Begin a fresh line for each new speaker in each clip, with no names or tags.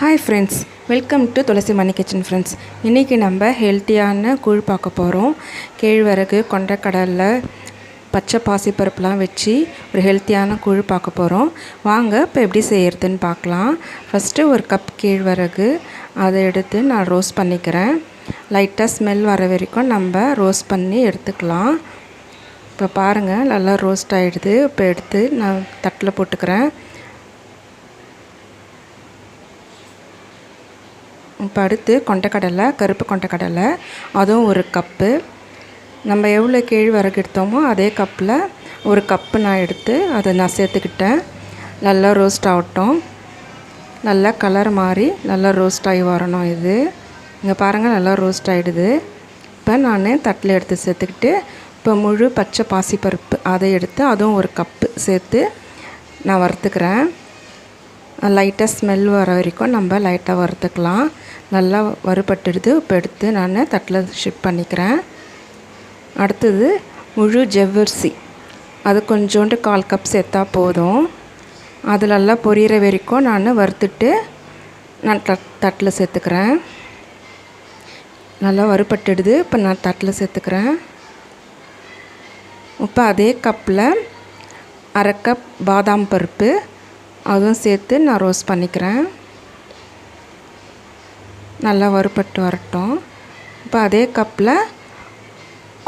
Hi friends welcome to Tulasi Mani kitchen friends இன்றைக்கி நம்ம ஹெல்த்தியான கூழ் பார்க்க போகிறோம் கேழ்வரகு கொண்டக்கடலில் பச்சை பாசிப்பருப்புலாம் வச்சு ஒரு ஹெல்த்தியான கூழ் பார்க்க போகிறோம் வாங்க இப்போ எப்படி செய்கிறதுன்னு பார்க்கலாம். ஃபஸ்ட்டு ஒரு கப் கேழ்வரகு அதை எடுத்து நான் ரோஸ்ட் பண்ணிக்கிறேன். லைட்டாக ஸ்மெல் வர வரைக்கும் நம்ம ரோஸ்ட் பண்ணி எடுத்துக்கலாம். இப்போ பாருங்கள் நல்லா ரோஸ்ட் ஆகிடுது இப்போ எடுத்து நான் தட்டில் போட்டுக்கிறேன். இப்போ அடுத்து கொண்டக்கடலை கருப்பு கொண்டக்கடலை அதுவும் ஒரு கப்பு. நம்ம எவ்வளோ கேழ்வரகு எடுத்தோமோ அதே கப்பில் ஒரு கப்பு நான் எடுத்து அதை நான் சேர்த்துக்கிட்டேன். நல்லா ரோஸ்ட் ஆகட்டும். நல்லா கலர் மாறி நல்லா ரோஸ்ட் ஆகி வரணும் இது. இங்கே பாருங்கள் நல்லா ரோஸ்ட் ஆகிடுது இப்போ நான் தட்டில் எடுத்து சேர்த்துக்கிட்டு இப்போ முழு பச்சை பாசிப்பருப்பு அதை எடுத்து அதுவும் ஒரு கப்பு சேர்த்து நான் வறுத்துக்கிறேன். லைட்டாக ஸ்மெல் வர வரைக்கும் நம்ம லைட்டாக வறுத்துக்கலாம். நல்லா வறுபட்டுடுது. இப்போ எடுத்து நான் தட்டில் ஷிஃப்ட் பண்ணிக்கிறேன். அடுத்தது முழு ஜவ்வரிசி. அது கொஞ்சோண்டு கால் கப் சேர்த்தா போதும். அது நல்லா பொரியிற வரைக்கும் நான் வறுத்துட்டு நான் தட் தட்டில் சேர்த்துக்கிறேன். நல்லா வறுபட்டுடுது. இப்போ நான் தட்டில் சேர்த்துக்கிறேன். இப்போ அதே கப்பில் அரை கப் பாதாம் பருப்பு அதுவும் சேர்த்து நான் ரோஸ்ட் பண்ணிக்கிறேன். நல்லா வறுபட்டு வரட்டும். இப்போ அதே கப்பில்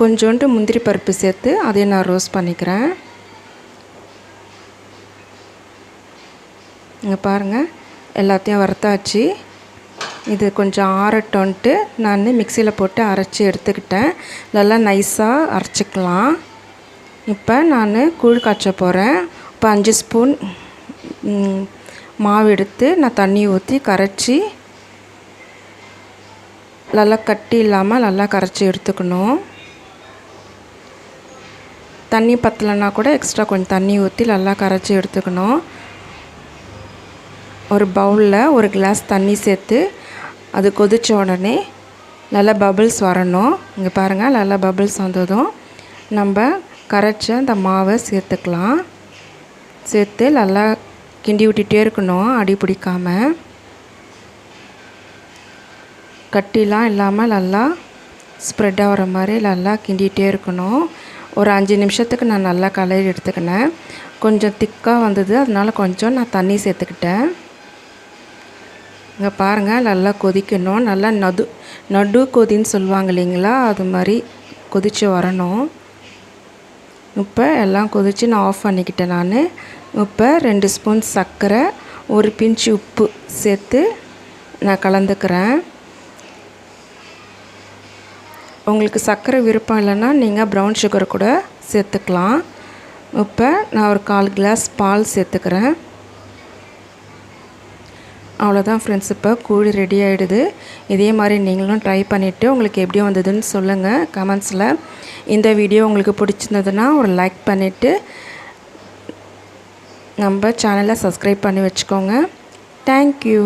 கொஞ்சோண்டு முந்திரி பருப்பு சேர்த்து அதையும் நான் ரோஸ்ட் பண்ணிக்கிறேன். இங்கே பாருங்கள் எல்லாத்தையும் வறுத்தாச்சு. இது கொஞ்சம் ஆறட்டோன்ட்டு நான் மிக்சியில் போட்டு அரைச்சி எடுத்துக்கிட்டேன். நல்லா நைஸாக அரைச்சிக்கலாம். இப்போ நான் கூழ் காய்ச்ச போகிறேன் இப்போ அஞ்சு ஸ்பூன் மாவு எடுத்து நான் தண்ணி ஊற்றி கரைச்சி நல்லா கட்டி இல்லாமல் நல்லா கரைச்சி எடுத்துக்கணும். தண்ணி பத்தலைன்னா கூட எக்ஸ்ட்ரா கொஞ்சம் தண்ணி ஊற்றி நல்லா கரைச்சி எடுத்துக்கணும். ஒரு பவுலில் ஒரு கிளாஸ் தண்ணி சேர்த்து அது கொதித்த உடனே நல்லா பபிள்ஸ் வரணும். இங்கே பாருங்கள் நல்லா பபிள்ஸ் வந்ததும் நம்ம கரைச்ச அந்த மாவை சேர்த்துக்கலாம். சேர்த்து நல்லா கிண்டி விட்டுட்டே இருக்கணும் அடி பிடிக்காமல் கட்டிலாம் இல்லாமல் நல்லா ஸ்ப்ரெட் ஆகிற மாதிரி நல்லா கிண்டிகிட்டே இருக்கணும். ஒரு அஞ்சு நிமிஷத்துக்கு நான் நல்லா கலரி எடுத்துக்கினேன். கொஞ்சம் திக்காக வந்தது அதனால் கொஞ்சம் நான் தண்ணி சேர்த்துக்கிட்டேன். இங்கே பாருங்கள் நல்லா கொதிக்கணும். நல்லா நடு நடு கொதின்னு சொல்லுவாங்க இல்லைங்களா? அது மாதிரி கொதித்து வரணும். இப்போ எல்லாம் கொதித்து நான் ஆஃப் பண்ணிக்கிட்டேன் நான். இப்போ ரெண்டு ஸ்பூன் சர்க்கரை ஒரு பிஞ்சு உப்பு சேர்த்து நான் கலந்துக்கிறேன். உங்களுக்கு சர்க்கரை விருப்பம் இல்லைன்னா நீங்கள் ப்ரௌன் சுகர் கூட சேர்த்துக்கலாம். இப்போ நான் ஒரு கால் கிளாஸ் பால் சேர்த்துக்கிறேன். அவ்வளோதான் ஃப்ரெண்ட்ஸ் இப்போ கூழ் ரெடி ஆகிடுது இதே மாதிரி நீங்களும் ட்ரை பண்ணிவிட்டு உங்களுக்கு எப்படி வந்ததுன்னு சொல்லுங்கள் கமெண்ட்ஸில் இந்த வீடியோ உங்களுக்கு பிடிச்சிருந்ததுன்னா ஒரு லைக் பண்ணிவிட்டு நம்ம சேனலை சப்ஸ்கிரைப் பண்ணி வச்சுக்கோங்க. தேங்க்யூ